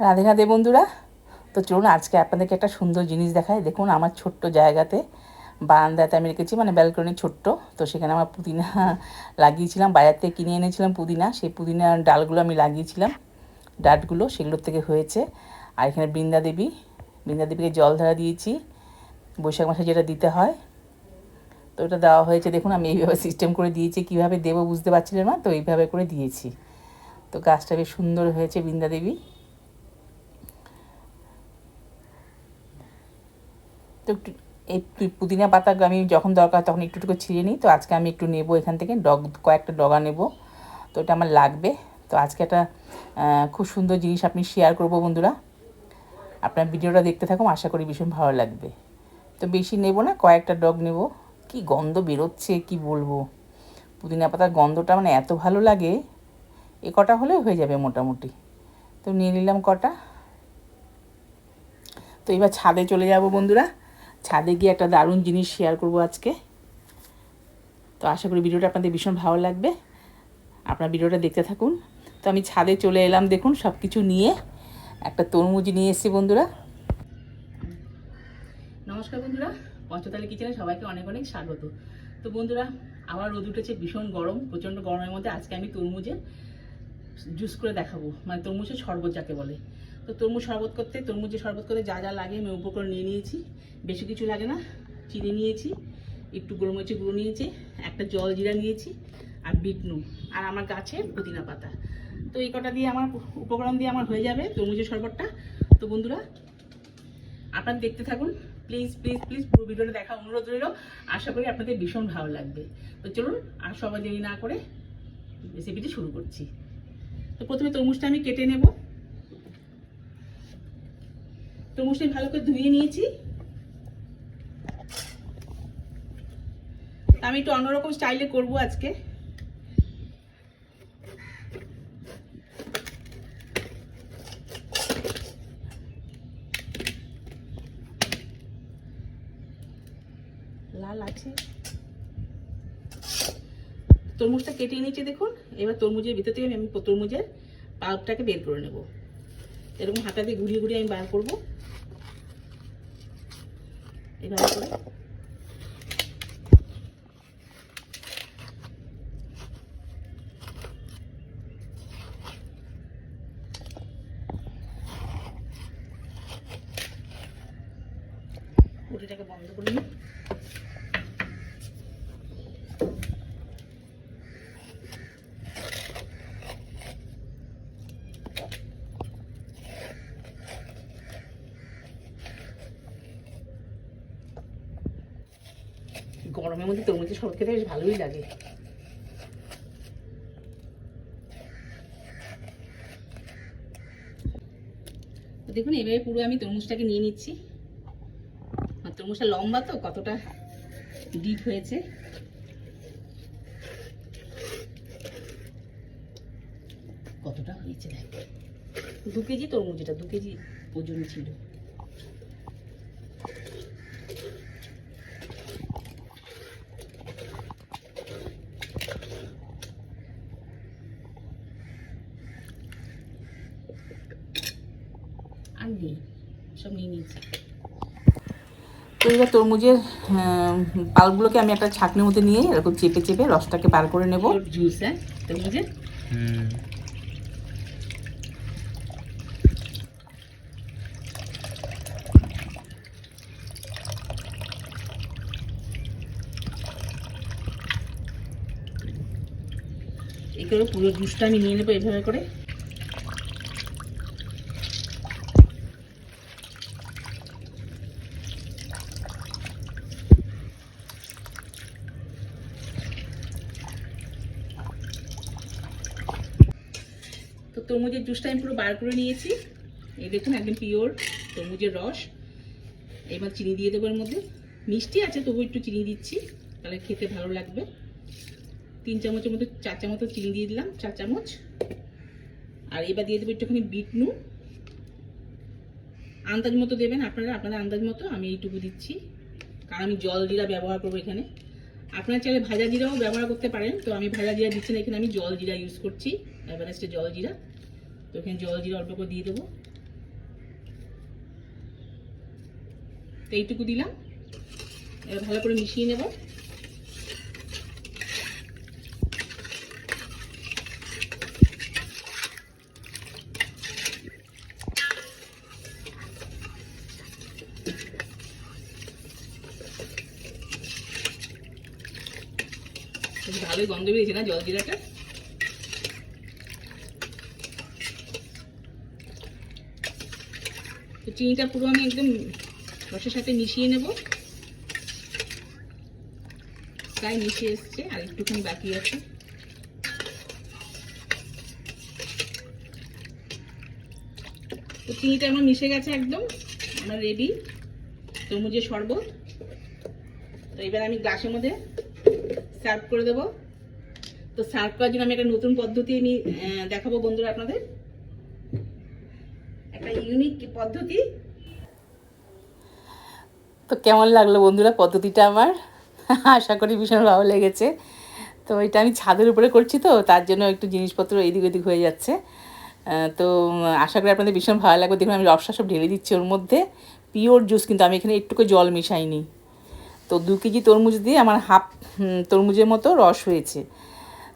রাধে রাধে বন্ধুরা। তো চলুন, আজকে আপনাদেরকে একটা সুন্দর জিনিস দেখায় দেখুন, আমার ছোট্ট জায়গাতে, বারান্দাতে আমি রেখেছি মানে ব্যালকনি ছোট্ট। তো সেখানে আমার পুদিনা লাগিয়েছিলাম, বাজার থেকে কিনে এনেছিলাম পুদিনা। সেই পুদিনার ডালগুলো আমি লাগিয়েছিলাম, ডাটগুলো সেগুলোর থেকে হয়েছে। আর এখানে বৃন্দা দেবী, বৃন্দা দেবীকে জল ধরা দিয়েছি, বৈশাখ মাসে যেটা দিতে হয়। তো ওটা দেওয়া হয়েছে, দেখুন, আমি এইভাবে সিস্টেম করে দিয়েছি। কীভাবে দেবো বুঝতে পারছিলেন না, তো এইভাবে করে দিয়েছি। তো গাছটা বেশ সুন্দর হয়েছে বৃন্দা তো একটু, এই পুদিনা পাতা আমি যখন দরকার তখন একটু একটু ছিঁড়ে নিই। তো আজকে আমি একটু নেব এখান থেকে, ডগ, কয়েকটা ডগা নেব। তো এটা আমার লাগবে। তো আজকে একটা খুব সুন্দর জিনিস আপনি শেয়ার করব বন্ধুরা। আপনার ভিডিওটা দেখতে থাকুন, আশা করি ভীষণ ভালো লাগবে। তো বেশি নেব না, কয়েকটা ডগ নেব। কি গন্ধ বেরোচ্ছে, কি বলব? পুদিনা পাতার গন্ধটা মানে এত ভালো লাগে, এ কটা হলেও হয়ে যাবে মোটামুটি। তো নিয়ে নিলাম কটা। তো এবার ছাদে চলে যাব বন্ধুরা। ছাদে গিয়ে একটা দারুণ জিনিস শেয়ার করব আজকে। তো আশা করি ভিডিওটা আপনাদের ভীষণ ভালো লাগবে। আপনার ভিডিওটা দেখতে থাকুন। তো আমি ছাদে চলে এলাম দেখুন সব কিছু নিয়ে। একটা তরমুজ নিয়ে এসেছি বন্ধুরা। নমস্কার বন্ধুরা, পঞ্চতালি কিচেনে সবাইকে অনেক অনেক স্বাগত। তো বন্ধুরা, আবার রোদ উঠেছে, ভীষণ গরম, প্রচণ্ড গরমের মধ্যে আজকে আমি তরমুজের জুস করে দেখাবো। মানে তরমুজের শরবত যাকে বলে। তো তরমুজ শরবত করতে তরমুজের শরবত করতে যা যা লাগে আমি উপকরণ নিয়ে নিয়েছি। বেশি কিছু লাগে না, চিনি নিয়েছি, একটু গোলমরিচের গুঁড়ো নিয়েছি, একটা জল জিরা নিয়েছি আর বিট নুন আর আমার গাছের পুদিনা পাতা। তো এই কটা দিয়ে আমার উপকরণ দিয়ে আমার হয়ে যাবে তরমুজের শরবতটা। তো বন্ধুরা, আপনারা দেখতে থাকুন। প্লিজ প্লিজ প্লিজ পুরো ভিডিওটা দেখা অনুরোধ রইল। আশা করি আপনাদের ভীষণ ভালো লাগবে। তো চলুন, আর সবাই দেরি না করে রেসিপিটি শুরু করছি। তো প্রথমে তরমুজটা আমি কেটে নেব। তরমুজটা ভালো করে ধুয়ে নিয়েছি। আমি একটু অন্যরকম স্টাইলে করব আজকে। লাল আছে। তরমুজটা কেটে নিয়েছি দেখুন। এবার তরমুজের ভিতর থেকে আমি তরমুজের পাল্পটাকে বের করে নেব। এরকম হাতা দিয়ে ঘুরিয়ে ঘুরিয়ে আমি বার করব। এভাবে করে। কুটিটাকে বন্ধ করে নিই। গরমের মধ্যে তরমুজের শরবত খেতে বেশ ভালোই লাগে। দেখুন এভাবে পুরো আমি তরমুজটাকে নিয়ে নিচ্ছি। আর তরমুজটা লম্বা তো, কতটা ডিপ হয়েছে। কতটা হয়েছে দেখ। দু কেজি তরমুজ এটা, দু কেজি ওজন ছিল। আর নেই সব নিয়ে নিয়েছি। তো এবার তরমুজের পালগুলোকে আমি একটা ছাকনির মধ্যে নিয়ে এরকম চেপে চেপে রসটাকে বার করে নেব। জুস হ্যাঁ? তরমুজের? এই করে পুরো জুসটা আমি নিয়ে নেব এভাবে করে। তো তরমুজের জুসটা আমি পুরো বার করে নিয়েছি। এই দেখুন, একদম পিওর তরমুজের রস। এবার চিনি দিয়ে দেবো এর মধ্যে। মিষ্টি আছে, তবু একটু চিনি দিচ্ছি, তাহলে খেতে ভালো লাগবে। তিন চামচের মতো, চার চামচ চিনি দিয়ে দিলাম, চার চামচ। আর এবার দিয়ে দেবো একটুখানি বিট নু আন্দাজ মতো দেবেন আপনারা, আপনাদের আন্দাজ মতো আমি এইটুকু দিচ্ছি। কারণ আমি জল জিরা ব্যবহার করব এখানে। আপনারা চাইলে ভাজা জিরাও ব্যবহার করতে পারেন। তো আমি ভাজা জিরা দিচ্ছি না, এখানে আমি জল জিরা ইউজ করছি। এভারেস্টে জল জিরা। তো এখানে জল জিরা অল্প করে দিয়ে দেবো। তো এইটুকু দিলাম। ভালো করে মিশিয়ে নেব। ভালোই গন্ধ বেরিয়েছে না, জল জিরাটা তো চিনিটা পুরো আমি একদম রসের সাথে মিশিয়ে নেব। প্রায় মিশিয়ে এসছে, আর একটুখানি বাকি আছে। তো চিনিটা আমার মিশে গেছে একদম, আমার রেডি তরমুজের শরবত। তো এবার আমি গ্লাসের মধ্যে সার্ভ করে দেবো। তো সার্ভ করার জন্য আমি একটা নতুন পদ্ধতি আমি দেখাবো বন্ধুরা আপনাদের। একটা ইউনিক পদ্ধতি। তো কেমন লাগল বন্ধুরা পদ্ধতিটা আমার? আশা করি ভীষণ ভালো লেগেছে। তো এটা আমি ছাদের উপরে করছি তো, তার জন্য একটু জিনিসপত্র এদিক ওদিক হয়ে যাচ্ছে। তো আশা করি আপনাদের ভীষণ ভালো লাগবে। দেখুন, আমি রসটা সব ঢেলে দিচ্ছি ওর মধ্যে। পিওর জুস কিন্তু আমি এখানে একটুকু জল মিশাইনি। তো দু কেজি তরমুজ দিয়ে আমার হাফ তরমুজের মতো রস হয়েছে।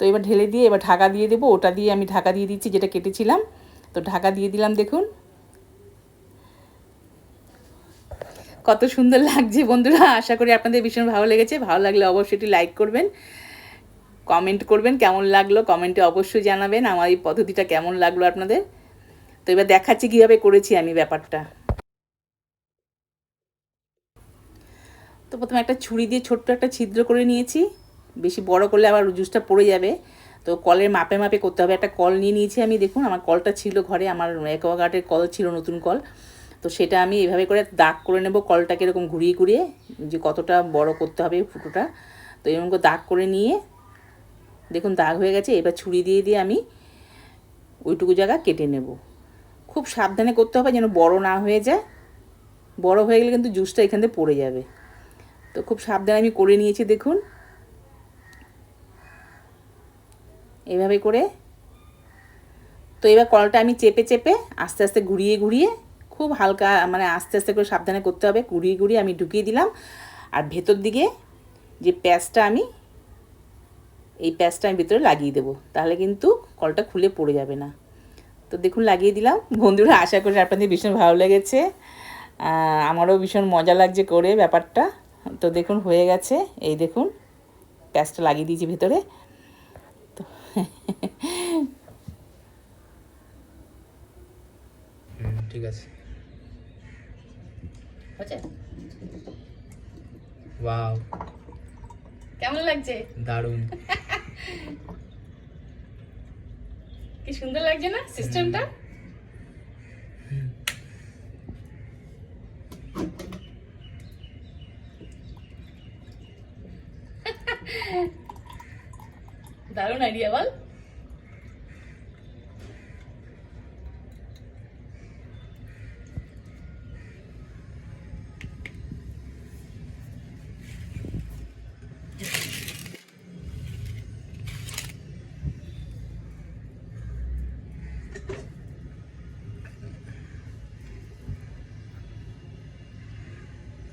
তো এবার ঢেলে দিয়ে এবার ঢাকা দিয়ে দেবো। ওটা দিয়ে আমি ঢাকা দিয়ে দিচ্ছি, যেটা কেটেছিলাম। তো ঢাকা দিয়ে দিলাম, দেখুন। কত সুন্দর লাগছে বন্ধুরা, আশা করি আপনাদের ভীষণ ভালো লেগেছে। ভালো লাগলে অবশ্যই একটু লাইক করবেন, কমেন্ট করবেন, কেমন লাগল কমেন্টে অবশ্যই জানাবেন, আমার এই পদ্ধতিটা কেমন লাগল আপনাদের। তো এবার দেখাচ্ছি কীভাবে করেছি আমি ব্যাপারটা। তো প্রথমে একটা ছুরি দিয়ে ছোট্ট একটা ছিদ্র করে নিয়েছি। বেশি বড় করলে আবার জুসটা পড়ে যাবে। তো কলের মাপে মাপে করতে হবে। একটা কল নিয়ে নিয়েছি আমি, দেখুন, আমার কলটা ছিল ঘরে, আমার অ্যাকোয়াগার্ডের কল ছিল নতুন কল। তো সেটা আমি এভাবে করে দাগ করে নেব কলটাকে এরকম ঘুরিয়ে ঘুরিয়ে, যে কতটা বড় করতে হবে ফুটোটা। তো এরকম করে দাগ করে নিয়ে, দেখুন, দাগ হয়ে গেছে, এবার ছুরি দিয়ে দিয়ে আমি ওইটুকু জায়গা কেটে নেব। খুব সাবধানে করতে হবে যেন বড় না হয়ে যায়। বড় হয়ে গেলে কিন্তু জুসটা এখান থেকে পড়ে যাবে। তো খুব সাবধানে আমি করে নিয়েছি, দেখুন। এভাবে করে। তো এবার কলটা আমি চেপে চেপে আস্তে আস্তে ঘুরিয়ে ঘুরিয়ে খুব হালকা মানে আস্তে আস্তে করে সাবধানে করতে হবে। ঘুরিয়ে ঘুরিয়ে আমি ঢুকিয়ে দিলাম। আর ভেতর দিকে যে প্যাঁচটা আমি, এই প্যাঁচটা আমি ভেতরে লাগিয়ে দেবো। তাহলে কিন্তু কলটা খুলে পড়ে যাবে না। তো দেখুন লাগিয়ে দিলাম। বন্ধুরা, আশা করি আপনাদের ভীষণ ভালো লেগেছে। আমারও ভীষণ মজা লাগছে করে ব্যাপারটা। তো দেখুন হয়ে গেছে। এই দেখুন, প্যাঁচটা লাগিয়ে দিয়েছি ভেতরে। ঠিক আছে। ওয়াও। কেমন লাগছে? দারুণ। কি সুন্দর লাগছে না? সিস্টেমটা দারুণ আইডিয়া বল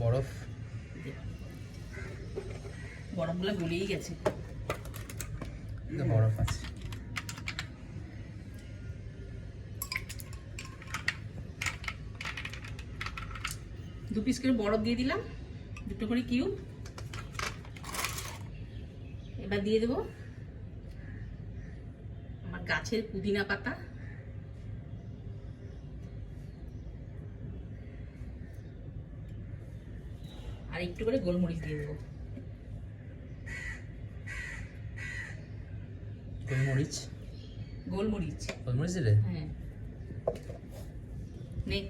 বরফ। বরফগুলো গলিয়ে গেছে। বরফ আছে। দু পিস করে বরফ দিয়ে দিলাম। দুটো করে কিউব এবার দিয়ে দেবো আমার গাছের পুদিনা পাতা। আর একটু করে গোলমরিচ দিয়ে দেবো। গোলমরিচ। গোলমরিচ। গোলমরিচ দিলে? হ্যাঁ। নে।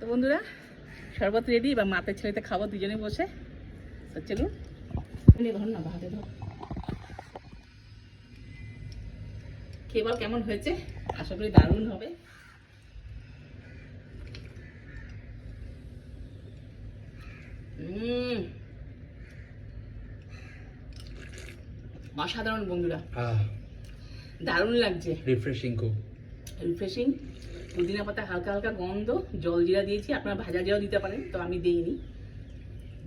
তো বন্ধুরা শরবত রেডি বা মাথার ছেলেতে খাব দুজনে বসে। তো চলুন। ধর না ভাতে ধর। খেয়ে বল কেমন হয়েছে? আশা করি দারুণ হবে। অসাধারণ বন্ধুরা। দারুণ লাগছে। রিফ্রেশিং খুব। রিফ্রেশিং পুদিনা পাতা হালকা হালকা গন্ধ জল জিরা দিয়েছি আপনারা ভাজা জিরাও দিতে পারেন তো আমি দিইনি।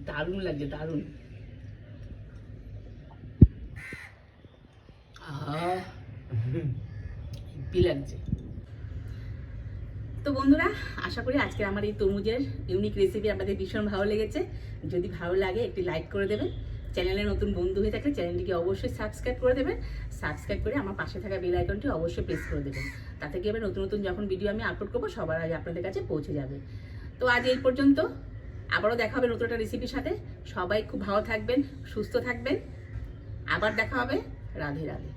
দারুণ লাগছে দারুণ। লাগছে। তো বন্ধুরা, আশা করি আজকে আমার এই তরমুজের ইউনিক রেসিপি আপনাদের ভীষণ ভালো লেগেছে। যদি ভালো লাগে, একটি লাইক করে দেবেন। চ্যানেলে নতুন বন্ধু হয়ে থাকলে চ্যানেলটিকে অবশ্যই সাবস্ক্রাইব করে দেবেন। সাবস্ক্রাইব করে আমার পাশে থাকা বেল আইকনটি অবশ্যই প্রেস করে দেবেন। তাতে কি হবে, নতুন নতুন যখন ভিডিও আমি আপলোড করব, সবার আগে আপনাদের কাছে পৌঁছে যাবে। তো আজ এই পর্যন্ত, আবারও দেখা হবে নতুন একটা রেসিপির সাথে। সবাই খুব ভালো থাকবেন, সুস্থ থাকবেন। আবার দেখা হবে। রাধে রাধে।